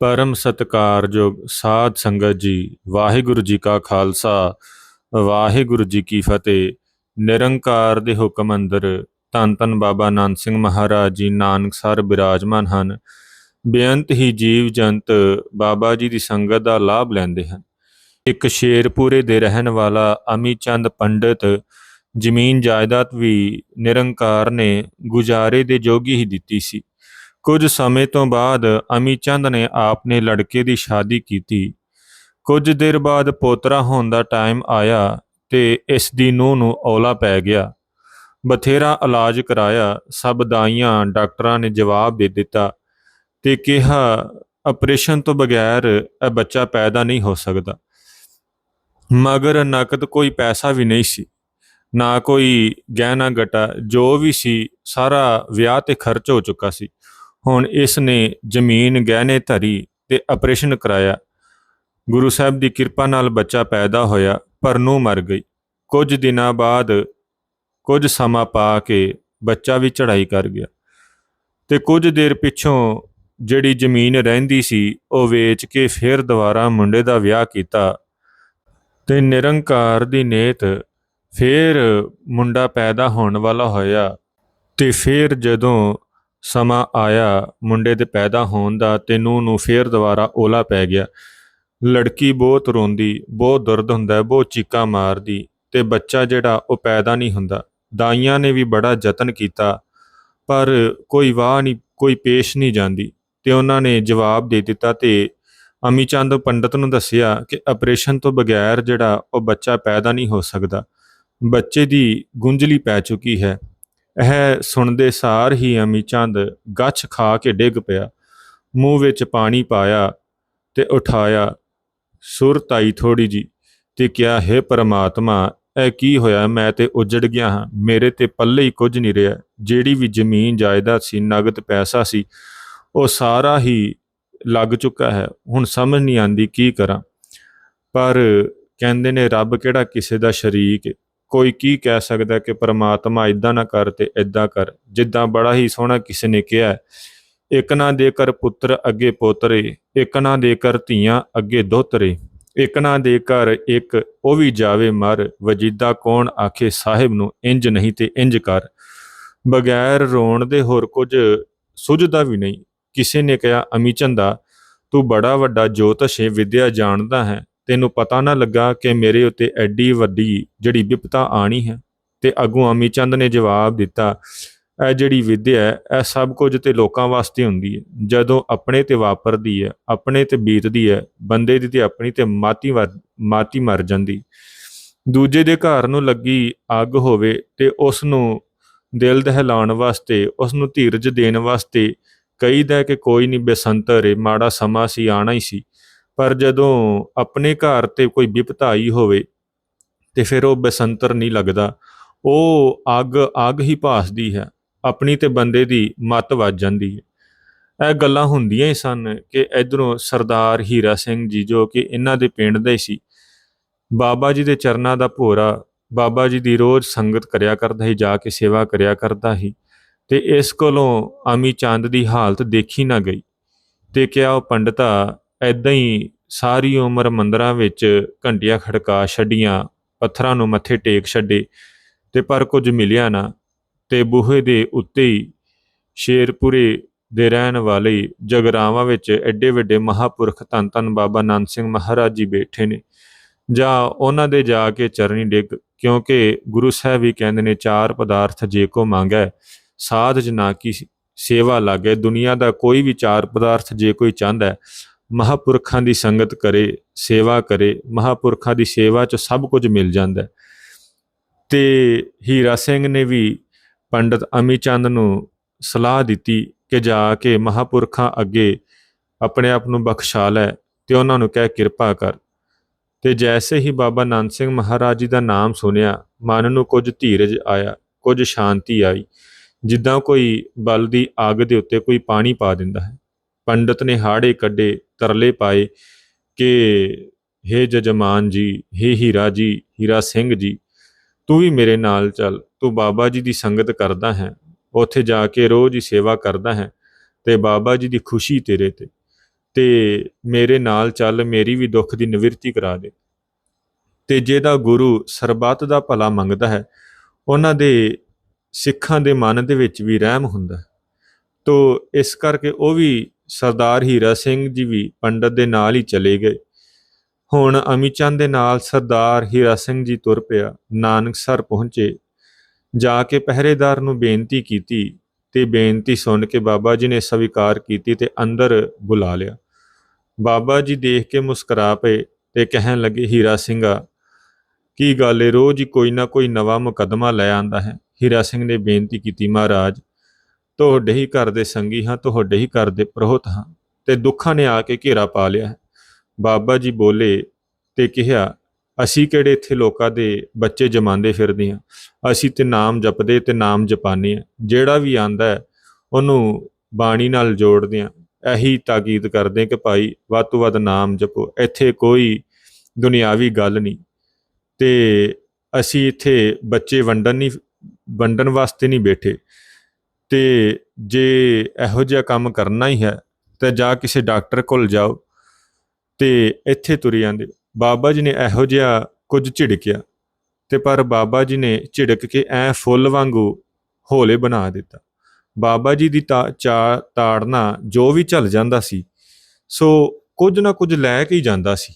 ਪਰਮ ਸਤਿਕਾਰਯੋਗ ਸਾਧ ਸੰਗਤ ਜੀ, ਵਾਹਿਗੁਰੂ ਜੀ ਕਾ ਖਾਲਸਾ, ਵਾਹਿਗੁਰੂ ਜੀ ਕੀ ਫਤਿਹ। ਨਿਰੰਕਾਰ ਦੇ ਹੁਕਮ ਅੰਦਰ ਧੰਨ ਧੰਨ ਬਾਬਾ ਨਾਨਕ ਸਿੰਘ ਮਹਾਰਾਜ ਜੀ ਨਾਨਕਸਰ ਬਿਰਾਜਮਾਨ ਹਨ। ਬੇਅੰਤ ਹੀ ਜੀਵ ਜੰਤ ਬਾਬਾ ਜੀ ਦੀ ਸੰਗਤ ਦਾ ਲਾਭ ਲੈਂਦੇ ਹਨ। ਇੱਕ ਸ਼ੇਰਪੁਰੇ ਦੇ ਰਹਿਣ ਵਾਲਾ ਅਮੀ ਚੰਦ ਪੰਡਤ ਜ਼ਮੀਨ ਜਾਇਦਾਦ ਵੀ ਨਿਰੰਕਾਰ ਨੇ ਗੁਜ਼ਾਰੇ ਦੇ ਜੋਗੀ ਹੀ ਦਿੱਤੀ ਸੀ। ਕੁਝ ਸਮੇਂ ਤੋਂ ਬਾਅਦ ਅਮੀ ਚੰਦ ਨੇ ਆਪਨੇ ਲੜਕੇ ਦੀ ਸ਼ਾਦੀ ਕੀਤੀ। ਕੁਝ ਦੇਰ ਬਾਅਦ ਪੋਤਰਾ ਹੋਣ ਦਾ ਟਾਈਮ ਆਇਆ ਤੇ ਇਸ ਦੀ ਨੂੰਹ ਨੂੰ ਔਲਾ ਪੈ ਗਿਆ। ਬਥੇਰਾ ਇਲਾਜ ਕਰਾਇਆ, ਸਭ ਦਾਈਆਂ ਡਾਕਟਰਾਂ ਨੇ ਜਵਾਬ ਦੇ ਦਿੱਤਾ ਤੇ ਕਿਹਾ, ਆਪਰੇਸ਼ਨ ਤੋਂ ਬਗੈਰ ਇਹ ਬੱਚਾ ਪੈਦਾ ਨਹੀਂ ਹੋ ਸਕਦਾ। ਮਗਰ ਨਕਦ ਕੋਈ ਪੈਸਾ ਵੀ ਨਹੀਂ ਸੀ, ਨਾ ਕੋਈ ਗਹਿਣਾ ਗਟਾ, ਜੋ ਵੀ ਸੀ, ਸਾਰਾ ਵਿਆਹ ਤੇ ਖਰਚ ਹੋ ਚੁੱਕਾ ਸੀ। ਹੁਣ ਇਸ ਨੇ ਜ਼ਮੀਨ ਗਹਿਣੇ ਧਰੀ ਤੇ ਆਪਰੇਸ਼ਨ ਕਰਾਇਆ। ਗੁਰੂ ਸਾਹਿਬ ਦੀ ਕਿਰਪਾ ਨਾਲ ਬੱਚਾ ਪੈਦਾ ਹੋਇਆ, ਪਰ ਨੂੰ ਮਰ ਗਈ। ਕੁਝ ਦਿਨਾਂ ਬਾਅਦ ਕੁਝ ਸਮਾਂ ਪਾ ਕੇ ਬੱਚਾ ਵੀ ਚੜਾਈ ਕਰ ਗਿਆ। ਤੇ ਕੁਝ ਦੇਰ ਪਿੱਛੋਂ ਜਿਹੜੀ ਜ਼ਮੀਨ ਰਹਿੰਦੀ ਸੀ, ਉਹ ਵੇਚ ਕੇ ਫਿਰ ਦੁਬਾਰਾ ਮੁੰਡੇ ਦਾ ਵਿਆਹ ਕੀਤਾ ਤੇ ਨਿਰੰਕਾਰ ਦੀ ਨੇਤ ਫਿਰ ਮੁੰਡਾ ਪੈਦਾ ਹੋਣ ਵਾਲਾ ਹੋਇਆ ਤੇ ਫਿਰ ਜਦੋਂ ਸਮਾਂ ਆਇਆ, ਮੁੰਡੇ ਦੇ ਪੈਦਾ ਹੋਣ ਦਾ ਤੇ ਨੂੰ ਨੂੰ ਫੇਰ ਦੁਬਾਰਾ ਓਲਾ ਪੈ ਗਿਆ। ਲੜਕੀ ਬਹੁਤ ਰੋਂਦੀ, ਬਹੁਤ ਦਰਦ ਹੁੰਦਾ, ਬਹੁਤ ਚੀਕਾਂ ਮਾਰਦੀ ਤੇ ਬੱਚਾ ਜਿਹੜਾ ਉਹ ਪੈਦਾ ਨਹੀਂ ਹੁੰਦਾ। ਦਾਈਆਂ ਨੇ ਵੀ ਬੜਾ ਯਤਨ ਕੀਤਾ, ਪਰ ਕੋਈ ਵਾਹ ਨਹੀਂ, ਕੋਈ ਪੇਸ਼ ਨਹੀਂ ਜਾਂਦੀ ਤੇ ਉਹਨਾਂ ਨੇ ਜਵਾਬ ਦੇ ਦਿੱਤਾ ਤੇ ਅਮੀ ਚੰਦ ਪੰਡਤ ਨੂੰ ਦੱਸਿਆ ਕਿ ਆਪਰੇਸ਼ਨ ਤੋਂ ਬਗੈਰ ਜਿਹੜਾ ਉਹ ਬੱਚਾ ਪੈਦਾ ਨਹੀਂ ਹੋ ਸਕਦਾ। ਬੱਚੇ ਦੀ ਗੁੰਝਲੀ ਪੈ ਚੁੱਕੀ ਹੈ। ਇਹ ਸੁਣਦੇ ਸਾਰ ਹੀ ਅਮੀ ਚੰਦ ਗੱਛ ਖਾ ਕੇ ਡਿੱਗ ਪਿਆ। ਮੂੰਹ ਵਿੱਚ ਪਾਣੀ ਪਾਇਆ ਤੇ ਉਠਾਇਆ, ਸੁਰ ਤਾਈ ਥੋੜੀ ਜੀ ਤੇ ਕਿਹਾ, ਹੈ ਪਰਮਾਤਮਾ, ਇਹ ਕੀ ਹੋਇਆ? ਮੈਂ ਤੇ ਉਜੜ ਗਿਆ ਹਾਂ। ਮੇਰੇ ਤੇ ਪੱਲੇ ਹੀ ਕੁਝ ਨਹੀਂ ਰਿਹਾ। ਜਿਹੜੀ ਵੀ ਜ਼ਮੀਨ ਜਾਇਦਾਦ ਸੀ, ਨਗਦ ਪੈਸਾ ਸੀ, ਉਹ ਸਾਰਾ ਹੀ ਲੱਗ ਚੁੱਕਾ ਹੈ। ਹੁਣ ਸਮਝ ਨਹੀਂ ਆਂਦੀ ਕੀ ਕਰਾਂ। ਪਰ ਕਹਿੰਦੇ ਨੇ, ਰੱਬ ਕਿਹੜਾ ਕਿਸੇ ਦਾ ਸ਼ਰੀਕ ਕੋਈ ਕੀ ਕਹਿ ਸਕਦਾ ਕਿ ਪ੍ਰਮਾਤਮਾ ਇਦਾਂ ਨਾ ਕਰ ਤੇ ਇਦਾਂ ਕਰ। ਜਿੱਦਾਂ ਬੜਾ ਹੀ ਸੋਹਣਾ ਕਿਸੇ ਨੇ ਕਿਹਾ ਇੱਕ ਨਾ ਦੇ ਕਰ ਪੁੱਤਰ ਅੱਗੇ ਪੋਤਰੇ, ਇੱਕ ਨਾ ਦੇ ਕਰ ਧੀਆਂ ਅੱਗੇ ਦੋਤਰੇ, ਇੱਕ ਨਾ ਦੇ ਕਰ ਇੱਕ, ਉਹ ਵੀ ਜਾਵੇ ਮਰ, ਵਜੀਦਾ ਕੌਣ ਆਖੇ ਸਾਹਿਬ ਨੂੰ ਇੰਜ ਨਹੀਂ ਤੇ ਇੰਜ ਕਰ। ਬਗੈਰ ਰੋਣ ਦੇ ਹੋਰ ਕੁਝ ਸੁਝਦਾ ਵੀ ਨਹੀਂ। ਕਿਸੇ ਨੇ ਕਿਹਾ, ਅਮੀ ਚੰਦਾ, ਤੂੰ ਬੜਾ ਵੱਡਾ ਜੋਤਿਸ਼ ਹੈ ਵਿਦਿਆ ਜਾਣਦਾ ਹੈ। ਤੈਨੂੰ ਪਤਾ ਨਾ ਲੱਗਾ ਕਿ ਮੇਰੇ ਉੱਤੇ ਐਡੀ ਵੱਡੀ ਜਿਹੜੀ ਵਿਪਤਾ ਆਣੀ ਹੈ ਤੇ ਅਗੋਂ ਅਮੀ ਚੰਦ ਨੇ ਜਵਾਬ ਦਿੱਤਾ, ਇਹ ਜਿਹੜੀ ਵਿਦਿਆ ਹੈ, ਇਹ ਸਭ ਕੁਝ ਤੇ ਲੋਕਾਂ ਵਾਸਤੇ ਹੁੰਦੀ ਹੈ। ਜਦੋਂ ਆਪਣੇ ਤੇ ਵਾਪਰਦੀ ਹੈ, ਆਪਣੇ ਤੇ ਬੀਤਦੀ ਹੈ, ਬੰਦੇ ਦੀ ਤੇ ਆਪਣੀ ਤੇ ਮਾਤੀ ਵਰ- ਮਾਤੀ ਮਰ ਜਾਂਦੀ। ਦੂਜੇ ਦੇ ਘਰ ਨੂੰ ਲੱਗੀ ਅੱਗ ਹੋਵੇ ਤੇ ਉਸ ਨੂੰ ਦਿਲ ਦਹਿਲਾਉਣ ਵਾਸਤੇ ਉਸ ਨੂੰ ਧੀਰਜ ਦੇਣ ਵਾਸਤੇ ਕਹੀਦਾ ਕਿ ਕੋਈ ਨਹੀਂ ਬੇਸੰਤਰ ਏ ਮਾੜਾ ਸਮਾਂ ਸੀ ਆਣਾ ਹੀ ਸੀ। ਪਰ ਜਦੋਂ ਆਪਣੇ ਘਰ ਤੇ ਕੋਈ ਵਿਪਤਾ ਆਈ ਹੋਵੇ ਤੇ ਫਿਰ ਉਹ ਬਸੰਤਰ ਨਹੀਂ ਲੱਗਦਾ। ਉਹ ਅੱਗ ਅੱਗ ਹੀ ਭਾਸਦੀ ਹੈ। ਆਪਣੀ ਤੇ ਬੰਦੇ ਦੀ ਮੱਤ ਵੱਜ ਜਾਂਦੀ ਹੈ। ਇਹ ਗੱਲਾਂ ਹੁੰਦੀਆਂ ਹੀ ਸਨ ਕਿ ਇਧਰੋਂ ਸਰਦਾਰ ਹੀਰਾ ਸਿੰਘ ਜੀ ਜੋ ਕਿ ਇਹਨਾਂ ਦੇ ਪਿੰਡ ਦੇ ਸੀ, ਬਾਬਾ ਜੀ ਦੇ ਚਰਨਾਂ ਦਾ ਭੋਰਾ, ਬਾਬਾ ਜੀ ਦੀ ਰੋਜ਼ ਸੰਗਤ ਕਰਿਆ ਕਰਦਾ ਸੀ, ਜਾ ਕੇ ਸੇਵਾ ਕਰਿਆ ਕਰਦਾ ਸੀ ਤੇ ਇਸ ਕੋਲੋਂ ਆਮੀ ਚੰਦ ਦੀ ਹਾਲਤ ਦੇਖੀ ਨਾ ਗਈ ਤੇ ਕਿਹਾ ਉਹ ਪੰਡਤਾ ਐਦਾਂ ਹੀ ਸਾਰੀ ਉਮਰ ਮੰਦਰਾਂ ਵਿੱਚ ਘੰਟੀਆਂ ਖੜਕਾ ਛੱਡੀਆਂ, ਪੱਥਰਾਂ ਨੂੰ ਮੱਥੇ ਟੇਕ ਛੱਡੇ ਤੇ ਪਰ ਕੁਝ ਮਿਲਿਆ ਨਾ ਤੇ ਬੂਹੇ ਦੇ ਉੱਤੇ ਹੀ ਸ਼ੇਰਪੁਰੇ ਦੇ ਰਹਿਣ ਵਾਲੇ ਜਗਰਾਵਾਂ ਵਿੱਚ ਐਡੇ ਵੱਡੇ ਮਹਾਪੁਰਖ ਧੰਨ ਧੰਨ ਬਾਬਾ ਨਾਨਕ ਸਿੰਘ ਮਹਾਰਾਜ ਜੀ ਬੈਠੇ ਨੇ। ਜਾਂ ਉਹਨਾਂ ਦੇ ਜਾ ਕੇ ਚਰਨੀ ਡਿੱਗ, ਕਿਉਂਕਿ ਗੁਰੂ ਸਾਹਿਬ ਵੀ ਕਹਿੰਦੇ ਨੇ, ਚਾਰ ਪਦਾਰਥ ਜੇ ਕੋ ਮੰਗੈ, ਸਾਧ ਜਨਾ ਕੀ ਸੇਵਾ ਲਾਗੇ। ਦੁਨੀਆ ਦਾ ਕੋਈ ਵੀ ਚਾਰ ਪਦਾਰਥ ਜੇ ਕੋਈ ਚਾਹੁੰਦਾ ਮਹਾਪੁਰਖਾਂ ਦੀ ਸੰਗਤ ਕਰੇ, ਸੇਵਾ ਕਰੇ, ਮਹਾਪੁਰਖਾਂ ਦੀ ਸੇਵਾ ਚ ਸਭ ਕੁਝ ਮਿਲ ਜਾਂਦਾ ਹੈ। ਤੇ ਹੀਰਾ ਸਿੰਘ ਨੇ ਵੀ ਪੰਡਤ ਅਮੀ ਚੰਦ ਨੂੰ ਸਲਾਹ ਦਿੱਤੀ ਕਿ ਜਾ ਕੇ ਮਹਾਪੁਰਖਾਂ ਅੱਗੇ ਆਪਣੇ ਆਪ ਨੂੰ ਬਖਸ਼ਾ ਲੈ ਤੇ ਉਹਨਾਂ ਨੂੰ ਕਹਿ ਕਿਰਪਾ ਕਰ ਤੇ ਜੈਸੇ ਹੀ ਬਾਬਾ ਨਾਨਕ ਸਿੰਘ ਮਹਾਰਾਜ ਜੀ ਦਾ ਨਾਮ ਸੁਨਿਆ ਮਨ ਨੂੰ ਕੁਝ ਧੀਰਜ ਆਇਆ, ਕੁਝ ਸ਼ਾਂਤੀ ਆਈ, ਜਿੱਦਾਂ ਕੋਈ ਬਲ ਦੀ ਅੱਗ ਦੇ ਉੱਤੇ ਕੋਈ ਪਾਣੀ ਪਾ ਦਿੰਦਾ ਹੈ ਪੰਡਤ ਨੇ ਹਾੜੇ ਕੱਢੇ, ਤਰਲੇ ਪਾਏ ਕਿ, ਹੇ ਜਜਮਾਨ ਜੀ, ਹੇ ਹੀਰਾ ਜੀ, ਹੀਰਾ ਸਿੰਘ ਜੀ, ਤੂੰ ਵੀ ਮੇਰੇ ਨਾਲ ਚੱਲ, ਤੂੰ ਬਾਬਾ ਜੀ ਦੀ ਸੰਗਤ ਕਰਦਾ ਹੈ, ਉੱਥੇ ਜਾ ਕੇ ਰੋਜ਼ ਹੀ ਸੇਵਾ ਕਰਦਾ ਹੈ, ਤੇ ਬਾਬਾ ਜੀ ਦੀ ਖੁਸ਼ੀ ਤੇਰੇ ਤੇ ਤੇ ਮੇਰੇ ਨਾਲ ਚੱਲ, ਮੇਰੀ ਵੀ ਦੁੱਖ ਦੀ ਨਿਵਰਤੀ ਕਰਾ ਦੇ ਤੇ ਜਿਹਦਾ ਗੁਰੂ ਸਰਬੱਤ ਦਾ ਭਲਾ ਮੰਗਦਾ ਹੈ, ਉਹਨਾਂ ਦੇ ਸਿੱਖਾਂ ਦੇ ਮਨ ਦੇ ਵਿੱਚ ਵੀ ਰਹਿਮ ਹੁੰਦਾ ਹੈ। ਤੋ ਇਸ ਕਰਕੇ ਉਹ ਵੀ ਸਰਦਾਰ ਹੀਰਾ ਸਿੰਘ ਜੀ ਵੀ ਪੰਡਤ ਦੇ ਨਾਲ ਹੀ ਚਲੇ ਗਏ। ਹੁਣ ਅਮੀ ਚੰਦ ਦੇ ਨਾਲ ਸਰਦਾਰ ਹੀਰਾ ਸਿੰਘ ਜੀ ਤੁਰ ਪਿਆ। ਨਾਨਕਸਰ ਪਹੁੰਚੇ। ਜਾ ਕੇ ਪਹਿਰੇਦਾਰ ਨੂੰ ਬੇਨਤੀ ਕੀਤੀ ਤੇ ਬੇਨਤੀ ਸੁਣ ਕੇ ਬਾਬਾ ਜੀ ਨੇ ਸਵੀਕਾਰ ਕੀਤੀ ਤੇ ਅੰਦਰ ਬੁਲਾ ਲਿਆ। ਬਾਬਾ ਜੀ ਦੇਖ ਕੇ ਮੁਸਕਰਾ ਪਏ ਤੇ ਕਹਿਣ ਲੱਗੇ, ਹੀਰਾ ਸਿੰਘਾ, ਕੀ ਗੱਲ ਏ? ਰੋਜ਼ ਹੀ ਕੋਈ ਨਾ ਕੋਈ ਨਵਾਂ ਮੁਕੱਦਮਾ ਲੈ ਆਂਦਾ ਹੈ। ਹੀਰਾ ਸਿੰਘ ਨੇ ਬੇਨਤੀ ਕੀਤੀ, ਮਹਾਰਾਜ ਤੁਹਾਡੇ ਹੀ ਘਰ ਦੇ ਸੰਗੀ ਹਾਂ, ਤੁਹਾਡੇ ਹੀ ਘਰ ਦੇ ਪ੍ਰੋਹਤ ਹਾਂ। ਤੇ ਦੁੱਖਾਂ ਨੇ ਆ ਕੇ ਘੇਰਾ ਪਾ ਲਿਆ ਹੈ। ਬਾਬਾ ਜੀ ਬੋਲੇ ਤੇ ਕਿਹਾ, ਅਸੀਂ ਕਿਹੜੇ ਇੱਥੇ ਲੋਕਾਂ ਦੇ ਬੱਚੇ ਜਮਾਉਂਦੇ ਫਿਰਦੇ ਹਾਂ? ਅਸੀਂ ਤੇ ਨਾਮ ਜਪਦੇ ਤੇ ਨਾਮ ਜਪਾਨੇ ਆ ਜਿਹੜਾ ਵੀ ਆਂਦਾ ਉਹਨੂੰ ਬਾਣੀ ਨਾਲ ਜੋੜਦੇ ਆ ਇਹੀ ਤਾਕੀਦ ਕਰਦੇ ਕਿ ਭਾਈ, ਵੱਧ ਤੋਂ ਵੱਧ ਨਾਮ ਜਪੋ। ਇੱਥੇ ਕੋਈ ਦੁਨਿਆਵੀ ਗੱਲ ਨਹੀਂ। ਤੇ ਅਸੀਂ ਇੱਥੇ ਬੱਚੇ ਵੰਡਣ ਨਹੀਂ, ਵੰਡਣ ਵਾਸਤੇ ਨਹੀਂ ਬੈਠੇ। ਤੇ ਜੇ ਇਹੋ ਜਿਹਾ ਕੰਮ ਕਰਨਾ ਹੀ ਹੈ, ਤਾਂ ਜਾ ਕਿਸੇ ਡਾਕਟਰ ਕੋਲ ਜਾਓ ਤੇ ਇੱਥੇ ਤੁਰ ਜਾਂਦੇ। ਬਾਬਾ ਜੀ ਨੇ ਇਹੋ ਜਿਹਾ ਕੁਝ ਝਿੜਕਿਆ ਤੇ ਪਰ ਬਾਬਾ ਜੀ ਨੇ ਝਿੜਕ ਕੇ ਐ ਫੁੱਲ ਵਾਂਗੂ ਹੋਲੇ ਬਣਾ ਦਿੱਤਾ। ਬਾਬਾ ਜੀ ਦੀ ਤਾ- ਚਾ ਤਾੜਨਾ ਜੋ ਵੀ ਚੱਲ ਜਾਂਦਾ ਸੀ, ਸੋ ਕੁਝ ਨਾ ਕੁਝ ਲੈ ਕੇ ਹੀ ਜਾਂਦਾ ਸੀ।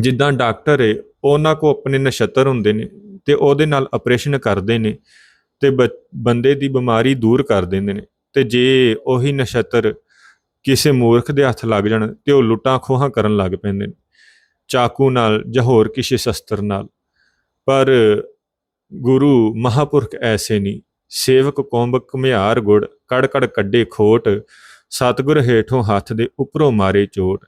ਜਿੱਦਾਂ ਡਾਕਟਰ ਏ, ਉਹਨਾਂ ਕੋ ਆਪਣੇ ਨਛੱਤਰ ਹੁੰਦੇ ਨੇ ਤੇ ਉਹਦੇ ਨਾਲ ਆਪਰੇਸ਼ਨ ਕਰਦੇ ਨੇ ਤੇ ਬ- ਬੰਦੇ ਦੀ ਬਿਮਾਰੀ ਦੂਰ ਕਰ ਦਿੰਦੇ ਨੇ। ਤੇ ਜੇ ਉਹੀ ਨਛੱਤਰ ਕਿਸੇ ਮੂਰਖ ਦੇ ਹੱਥ ਲੱਗ ਜਾਣ ਤੇ ਉਹ ਲੁੱਟਾਂ ਖੋਹਾਂ ਕਰਨ ਲੱਗ ਪੈਂਦੇ ਨੇ, ਚਾਕੂ ਨਾਲ ਜਾਂ ਹੋਰ ਕਿਸੇ ਸ਼ਸਤਰ ਨਾਲ। ਪਰ ਗੁਰੂ ਮਹਾਪੁਰਖ ਐਸੇ ਨਹੀਂ। ਸੇਵਕ ਕੁੰਭ ਘੁਮਿਆਰ ਗੁੜ ਕੜ ਕੜ ਕੱਢੇ ਖੋਟ, ਸਤਿਗੁਰ ਹੇਠੋਂ ਹੱਥ ਦੇ ਉੱਪਰੋਂ ਮਾਰੇ ਚੋਟ।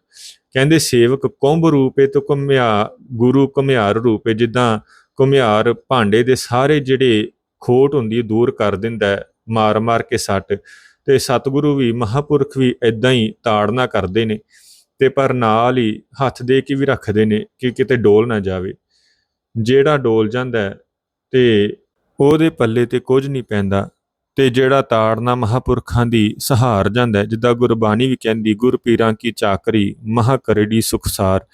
ਕਹਿੰਦੇ ਸੇਵਕ ਕੁੰਭ ਰੂਪੇ ਤੋਂ ਘੁਮਿਆ, ਗੁਰੂ ਘੁਮਿਆਰ ਰੂਪੇ, ਜਿੱਦਾਂ ਘੁਮਿਆਰ ਭਾਂਡੇ ਦੇ ਸਾਰੇ ਜਿਹੜੇ ਖੋਟ ਹੁੰਦੀ ਦੂਰ ਕਰ ਦਿੰਦਾ ਮਾਰ ਮਾਰ ਕੇ ਸੱਟ। ਤੇ ਸਤਿਗੁਰੂ ਵੀ ਮਹਾਪੁਰਖ ਵੀ ਇਦਾਂ ਹੀ ਤਾੜਨਾ ਕਰਦੇ ਨੇ ਤੇ ਪਰ ਨਾਲ ਹੀ ਹੱਥ ਦੇ ਕੇ ਵੀ ਰੱਖਦੇ ਨੇ ਕਿ ਕਿਤੇ ਡੋਲ ਨਾ ਜਾਵੇ। ਜਿਹੜਾ ਡੋਲ ਜਾਂਦਾ ਹੈ ਤੇ ਉਹਦੇ ਪੱਲੇ ਤੇ ਕੁਝ ਨਹੀਂ ਪੈਂਦਾ ਤੇ ਜਿਹੜਾ ਤਾੜਨਾ ਮਹਾਪੁਰਖਾਂ ਦੀ ਸਹਾਰ ਜਾਂਦਾ ਜਿੱਦਾਂ ਗੁਰਬਾਣੀ ਵੀ ਕਹਿੰਦੀ ਗੁਰ ਪੀਰਾਂ ਕੀ ਚਾਕਰੀ ਮਹਾ ਕਰੜੀ ਸੁਖਸਾਰ।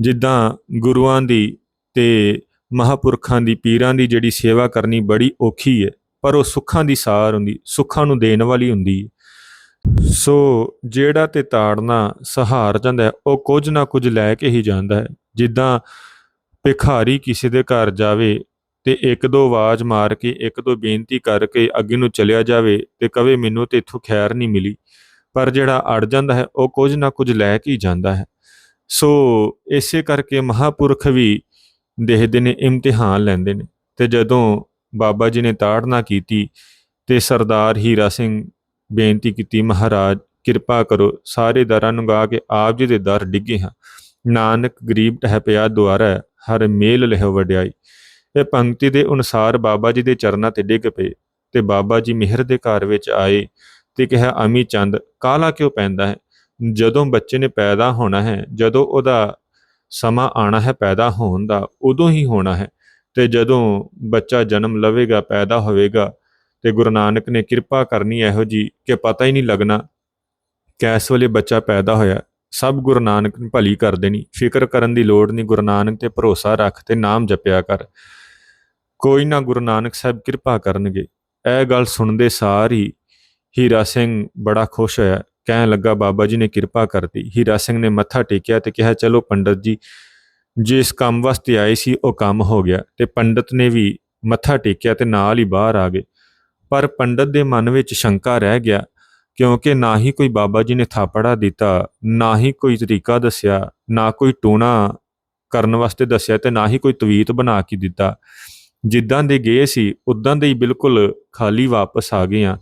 ਜਿੱਦਾਂ ਗੁਰੂਆਂ ਦੀ ਤੇ ਮਹਾਪੁਰਖਾਂ ਦੀ ਪੀਰਾਂ ਦੀ ਜਿਹੜੀ ਸੇਵਾ ਕਰਨੀ ਬੜੀ ਔਖੀ ਹੈ ਪਰ ਉਹ ਸੁੱਖਾਂ ਦੀ ਸਾਰ ਹੁੰਦੀ ਸੁੱਖਾਂ ਨੂੰ ਦੇਣ ਵਾਲੀ ਹੁੰਦੀ ਹੈ ਸੋ ਜਿਹੜਾ ਤੇ ਤਾੜਨਾ ਸਹਾਰ ਜਾਂਦਾ ਹੈ, ਉਹ ਕੁਝ ਨਾ ਕੁਝ ਲੈ ਕੇ ਹੀ ਜਾਂਦਾ ਹੈ। ਜਿੱਦਾਂ ਭਿਖਾਰੀ ਕਿਸੇ ਦੇ ਘਰ ਜਾਵੇ ਤੇ ਇੱਕ ਦੋ ਆਵਾਜ਼ ਮਾਰ ਕੇ ਇੱਕ ਦੋ ਬੇਨਤੀ ਕਰਕੇ ਅੱਗੇ ਨੂੰ ਚਲਿਆ ਜਾਵੇ ਤੇ ਕਵੇ ਮੈਨੂੰ ਤੇ ਇੱਥੋਂ ਖੈਰ ਨਹੀਂ ਮਿਲੀ। ਪਰ ਜਿਹੜਾ ਅੜ ਜਾਂਦਾ ਹੈ ਉਹ ਕੁਝ ਨਾ ਕੁਝ ਲੈ ਕੇ ਹੀ ਜਾਂਦਾ ਹੈ। ਸੋ ਇਸੇ ਕਰਕੇ ਮਹਾਪੁਰਖ ਵੀ ਦੇਖਦੇ ਨੇ, ਇਮਤਿਹਾਨ ਲੈਂਦੇ ਨੇ। ਤੇ ਜਦੋਂ ਬਾਬਾ ਜੀ ਨੇ ਤਾੜਨਾ ਕੀਤੀ ਤੇ ਸਰਦਾਰ ਹੀਰਾ ਸਿੰਘ ਬੇਨਤੀ ਕੀਤੀ, ਮਹਾਰਾਜ, ਕਿਰਪਾ ਕਰੋ, ਸਾਰੇ ਦਰਾਂ ਨੂੰ ਗਾ ਕੇ ਆਪ ਜੀ ਦੇ ਦਰ ਡਿੱਗੇ ਹਾਂ। ਨਾਨਕ ਗਰੀਬ ਟਹਿ ਪਿਆ ਦੁਆਰਾ ਹਰ ਮੇਲ ਲਹਿ ਵਡਿਆਈ। ਇਹ ਪੰਕਤੀ ਦੇ ਅਨੁਸਾਰ ਬਾਬਾ ਜੀ ਦੇ ਚਰਨਾਂ ਤੇ ਡਿੱਗ ਪਏ ਤੇ ਬਾਬਾ ਜੀ ਮਿਹਰ ਦੇ ਘਰ ਵਿੱਚ ਆਏ ਤੇ ਕਿਹਾ, ਅਮੀ ਚੰਦ ਕਾਲਾ ਕਿਉਂ ਪੈਂਦਾ ਹੈ? ਜਦੋਂ ਬੱਚੇ ਨੇ ਪੈਦਾ ਹੋਣਾ ਹੈ, ਜਦੋਂ ਉਹਦਾ ਸਮਾਂ ਆਣਾ ਹੈ, ਪੈਦਾ ਹੋਣ ਦਾ, ਉਦੋਂ ਹੀ ਹੋਣਾ ਹੈ। ਤੇ ਜਦੋਂ ਬੱਚਾ ਜਨਮ ਲਵੇਗਾ, ਪੈਦਾ ਹੋਵੇਗਾ, ਤੇ ਗੁਰੂ ਨਾਨਕ ਨੇ ਕਿਰਪਾ ਕਰਨੀ ਇਹੋ ਜੀ ਕਿ ਪਤਾ ਹੀ ਨਹੀਂ ਲੱਗਣਾ ਕੈਸ ਵੇਲੇ ਬੱਚਾ ਪੈਦਾ ਹੋਇਆ। ਸਭ ਗੁਰੂ ਨਾਨਕ ਨੇ ਭਲੀ ਕਰ ਦੇਣੀ, ਫਿਕਰ ਕਰਨ ਦੀ ਲੋੜ ਨਹੀਂ, ਗੁਰੂ ਨਾਨਕ ਤੇ ਭਰੋਸਾ ਰੱਖ ਤੇ ਨਾਮ ਜਪਿਆ ਕਰ। ਕੋਈ ਨਾ ਗੁਰੂ ਨਾਨਕ ਸਾਹਿਬ ਕਿਰਪਾ ਕਰਨਗੇ। ਇਹ ਗੱਲ ਸੁਣਦੇ ਸਾਰ ਹੀ ਹੀਰਾ ਸਿੰਘ ਬੜਾ ਖੁਸ਼ ਹੋਇਆ। ਕਹਿਣ ਲੱਗਾ, ਬਾਬਾ ਜੀ ਨੇ ਕਿਰਪਾ ਕਰਤੀ ਹੀਰਾ ਸਿੰਘ ਨੇ ਮੱਥਾ ਟੇਕਿਆ ਤੇ ਕਿਹਾ, ਚਲੋ ਪੰਡਤ ਜੀ ਜਿਸ ਕੰਮ ਵਾਸਤੇ ਆਏ ਸੀ, ਉਹ ਕੰਮ ਹੋ ਗਿਆ। ਤੇ ਪੰਡਤ ਨੇ ਵੀ ਮੱਥਾ ਟੇਕਿਆ ਤੇ ਨਾਲ ਹੀ ਬਾਹਰ ਆ ਗਏ। ਪਰ ਪੰਡਤ ਦੇ ਮਨ ਵਿੱਚ ਸ਼ੰਕਾ ਰਹਿ ਗਿਆ, ਕਿਉਂਕਿ ਨਾ ਹੀ ਕੋਈ ਬਾਬਾ ਜੀ ਨੇ ਥਾਪੜਾ ਦਿੱਤਾ, ਨਾ ਹੀ ਕੋਈ ਤਰੀਕਾ ਦੱਸਿਆ, ਨਾ ਕੋਈ ਟੂਣਾ ਕਰਨ ਵਾਸਤੇ ਦੱਸਿਆ ਤੇ ਨਾ ਹੀ ਕੋਈ ਤਵੀਤ ਬਣਾ ਕੇ ਦਿੱਤਾ। ਜਿੱਦਾਂ ਦੇ ਗਏ ਸੀ ਉਦਾਂ ਦੇ ਹੀ ਬਿਲਕੁਲ ਖਾਲੀ ਵਾਪਸ ਆ ਗਏ ਆ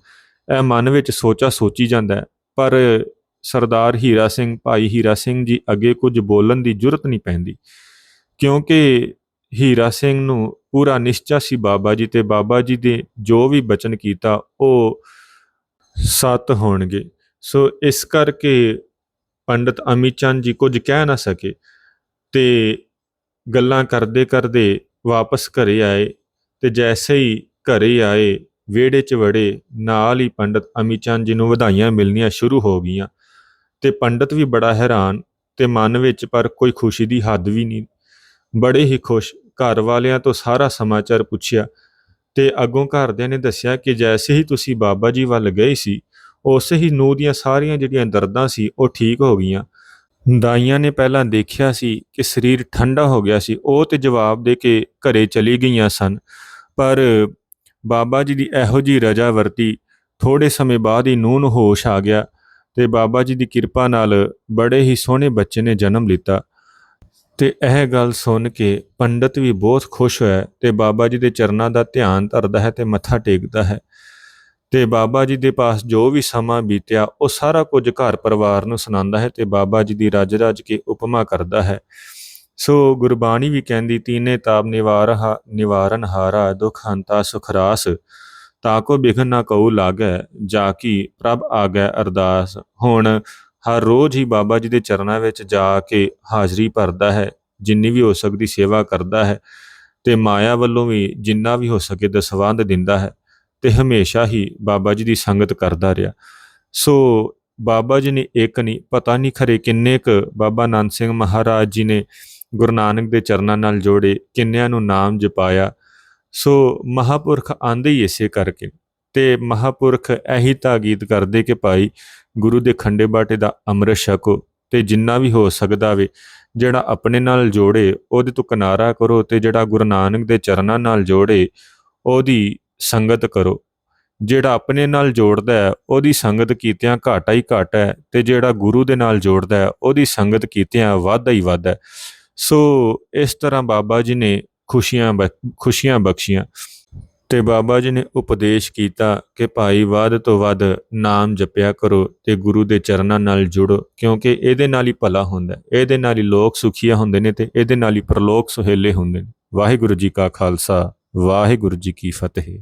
ਇਹ ਮਨ ਵਿੱਚ ਸੋਚਾ ਸੋਚੀ ਜਾਂਦਾ ਪਰ ਸਰਦਾਰ ਹੀਰਾ ਸਿੰਘ, ਭਾਈ ਹੀਰਾ ਸਿੰਘ ਜੀ ਅੱਗੇ ਕੁਝ ਬੋਲਣ ਦੀ ਜੁਰਤ ਨਹੀਂ ਪੈਂਦੀ। ਕਿਉਂਕਿ ਹੀਰਾ ਸਿੰਘ ਨੂੰ ਪੂਰਾ ਨਿਸ਼ਚਾ ਸੀ ਬਾਬਾ ਜੀ ਤੇ ਬਾਬਾ ਜੀ ਦੇ ਜੋ ਵੀ ਬਚਨ ਕੀਤਾ ਉਹ ਸਤ ਹੋਣਗੇ। ਸੋ ਇਸ ਕਰਕੇ ਪੰਡਤ ਅਮੀ ਚੰਦ ਜੀ ਕੁਝ ਕਹਿ ਨਾ ਸਕੇ ਤੇ ਗੱਲਾਂ ਕਰਦੇ ਕਰਦੇ ਵਾਪਸ ਘਰੇ ਆਏ ਤੇ ਜੈਸੇ ਹੀ ਘਰੇ ਆਏ ਵਿਹੜੇ 'ਚ ਵੜੇ, ਨਾਲ ਹੀ ਪੰਡਤ ਅਮੀ ਚੰਦ ਜੀ ਨੂੰ ਵਧਾਈਆਂ ਮਿਲਣੀਆਂ ਸ਼ੁਰੂ ਹੋ ਗਈਆਂ। ਤੇ ਪੰਡਤ ਵੀ ਬੜਾ ਹੈਰਾਨ ਤੇ ਮਨ ਵਿੱਚ ਪਰ ਕੋਈ ਖੁਸ਼ੀ ਦੀ ਹੱਦ ਵੀ ਨਹੀਂ। ਬੜੇ ਹੀ ਖੁਸ਼, ਘਰ ਵਾਲਿਆਂ ਤੋਂ ਸਾਰਾ ਸਮਾਚਾਰ ਪੁੱਛਿਆ ਤੇ ਅੱਗੋਂ ਘਰਦਿਆਂ ਨੇ ਦੱਸਿਆ ਕਿ ਜੈਸੇ ਹੀ ਤੁਸੀਂ ਬਾਬਾ ਜੀ ਵੱਲ ਗਏ ਸੀ, ਉਸੇ ਹੀ ਨੂੰਹ ਦੀਆਂ ਸਾਰੀਆਂ ਜਿਹੜੀਆਂ ਦਰਦਾਂ ਸੀ, ਉਹ ਠੀਕ ਹੋ ਗਈਆਂ। ਦਾਈਆਂ ਨੇ ਪਹਿਲਾਂ ਦੇਖਿਆ ਸੀ ਕਿ ਸਰੀਰ ਠੰਡਾ ਹੋ ਗਿਆ ਸੀ, ਉਹ ਤੇ ਜਵਾਬ ਦੇ ਕੇ ਘਰੇ ਚਲੀ ਗਈਆਂ ਸਨ। ਪਰ ਬਾਬਾ ਜੀ ਦੀ ਇਹੋ ਜੀ ਰਜਾ ਵਰਤੀ ਥੋੜੇ ਸਮੇਂ ਬਾਅਦ ਹੀ ਨੂੰਹ ਨੂੰ ਹੋਸ਼ ਆ ਗਿਆ ਤੇ ਬਾਬਾ ਜੀ ਦੀ ਕਿਰਪਾ ਨਾਲ ਬੜੇ ਹੀ ਸੋਹਣੇ ਬੱਚੇ ਨੇ ਜਨਮ ਲਿੱਤਾ। ਤੇ ਇਹ ਗੱਲ ਸੁਣ ਕੇ ਪੰਡਤ ਵੀ ਬਹੁਤ ਖੁਸ਼ ਹੋਇਆ ਤੇ ਬਾਬਾ ਜੀ ਦੇ ਚਰਨਾਂ ਦਾ ਧਿਆਨ ਧਰਦਾ ਹੈ ਤੇ ਮੱਥਾ ਟੇਕਦਾ ਹੈ। ਤੇ ਬਾਬਾ ਜੀ ਦੇ ਪਾਸ ਜੋ ਵੀ ਸਮਾਂ ਬੀਤਿਆ, ਉਹ ਸਾਰਾ ਕੁਝ ਘਰ ਪਰਿਵਾਰ ਨੂੰ ਸੁਣਾਉਂਦਾ ਹੈ ਤੇ ਬਾਬਾ ਜੀ ਦੀ ਰਜ ਰਜ ਕੇ ਉਪਮਾ ਕਰਦਾ ਹੈ। ਸੋ ਗੁਰਬਾਣੀ ਵੀ ਕਹਿੰਦੀ, ਤੀਨੇ ਤਾਪ ਨਿਵਾਰਹਾ ਨਿਵਾਰਨ ਹਾਰਾ ਦੁਖ ਹੰਤਾ ਸੁਖ ਰਾਸ। ਤਾਕੋ ਬਿਘਨ ਨਾ ਕਉ ਲਾਗੈ, ਜਾ ਕੀ ਪ੍ਰਭ ਆਗੈ ਅਰਦਾਸ। ਹੁਣ ਹਰ ਰੋਜ਼ ਹੀ ਬਾਬਾ ਜੀ ਦੇ ਚਰਨਾਂ ਵਿੱਚ ਜਾ ਕੇ ਹਾਜ਼ਰੀ ਭਰਦਾ ਹੈ, ਜਿੰਨੀ ਵੀ ਹੋ ਸਕਦੀ ਸੇਵਾ ਕਰਦਾ ਹੈ। ਤੇ ਮਾਇਆ ਵੱਲੋਂ ਵੀ ਜਿੰਨਾ ਵੀ ਹੋ ਸਕੇ ਦਸਵੰਧ ਦਿੰਦਾ ਹੈ, ਤੇ ਹਮੇਸ਼ਾ ਹੀ ਬਾਬਾ ਜੀ ਦੀ ਸੰਗਤ ਕਰਦਾ ਰਿਹਾ। ਸੋ ਬਾਬਾ ਜੀ ਨੇ ਇੱਕ ਨਹੀਂ, ਪਤਾ ਨਹੀਂ ਖਰੇ ਕਿੰਨੇ ਕ ਬਾਬਾ ਨਾਨਕ ਸਿੰਘ ਮਹਾਰਾਜ ਜੀ ਨੇ ਗੁਰੂ ਨਾਨਕ ਦੇ ਚਰਨਾਂ ਨਾਲ ਜੋੜੇ, ਕਿੰਨਿਆਂ ਨੂੰ ਨਾਮ ਜਪਾਇਆ, ਸੋ ਮਹਾਪੁਰਖ ਆਂਦੇ ਹੀ ਇਸੇ ਕਰਕੇ। ਤੇ ਮਹਾਪੁਰਖ ਇਹੀ ਤਾਕੀਦ ਕਰਦੇ ਕਿ ਭਾਈ ਗੁਰੂ ਦੇ ਖੰਡੇ ਬਾਟੇ ਦਾ ਅੰਮ੍ਰਿਤ ਛਕੋ ਤੇ ਜਿੰਨਾ ਵੀ ਹੋ ਸਕਦਾ ਵੇ, ਜਿਹੜਾ ਆਪਣੇ ਨਾਲ ਜੋੜੇ, ਉਹਦੇ ਤੋਂ ਕਿਨਾਰਾ ਕਰੋ ਤੇ ਜਿਹੜਾ ਗੁਰੂ ਨਾਨਕ ਦੇ ਚਰਨਾਂ ਨਾਲ ਜੋੜੇ, ਉਹਦੀ ਸੰਗਤ ਕਰੋ। ਜਿਹੜਾ ਆਪਣੇ ਨਾਲ ਜੋੜਦਾ ਹੈ, ਉਹਦੀ ਸੰਗਤ ਕੀਤਿਆਂ ਘਾਟਾ ਹੀ ਘਾਟਾ ਹੈ ਤੇ ਜਿਹੜਾ ਗੁਰੂ ਦੇ ਨਾਲ ਜੋੜਦਾ ਹੈ, ਉਹਦੀ ਸੰਗਤ ਕੀਤਿਆਂ ਵਾਧਾ ਹੀ ਵਾਧਾ ਹੈ। ਸੋ ਇਸ ਤਰ੍ਹਾਂ ਬਾਬਾ ਜੀ ਨੇ ਖੁਸ਼ੀਆਂ ਬਖ- ਖੁਸ਼ੀਆਂ ਬਖਸ਼ੀਆਂ ਤੇ ਬਾਬਾ ਜੀ ਨੇ ਉਪਦੇਸ਼ ਕੀਤਾ ਕਿ ਭਾਈ ਵੱਧ ਤੋਂ ਵੱਧ ਨਾਮ ਜਪਿਆ ਕਰੋ ਤੇ ਗੁਰੂ ਦੇ ਚਰਨਾਂ ਨਾਲ ਜੁੜੋ ਕਿਉਂਕਿ ਇਹਦੇ ਨਾਲ ਹੀ ਭਲਾ ਹੁੰਦਾ ਹੈ, ਇਹਦੇ ਨਾਲ ਹੀ ਲੋਕ ਸੁਖੀਆ ਹੁੰਦੇ ਨੇ ਤੇ ਇਹਦੇ ਨਾਲ ਹੀ ਪ੍ਰਲੋਕ ਸੁਹੇਲੇ ਹੁੰਦੇ ਨੇ। ਵਾਹਿਗੁਰੂ ਜੀ ਕਾ ਖਾਲਸਾ ਵਾਹਿਗੁਰੂ ਜੀ ਕੀ ਫਤਿਹ।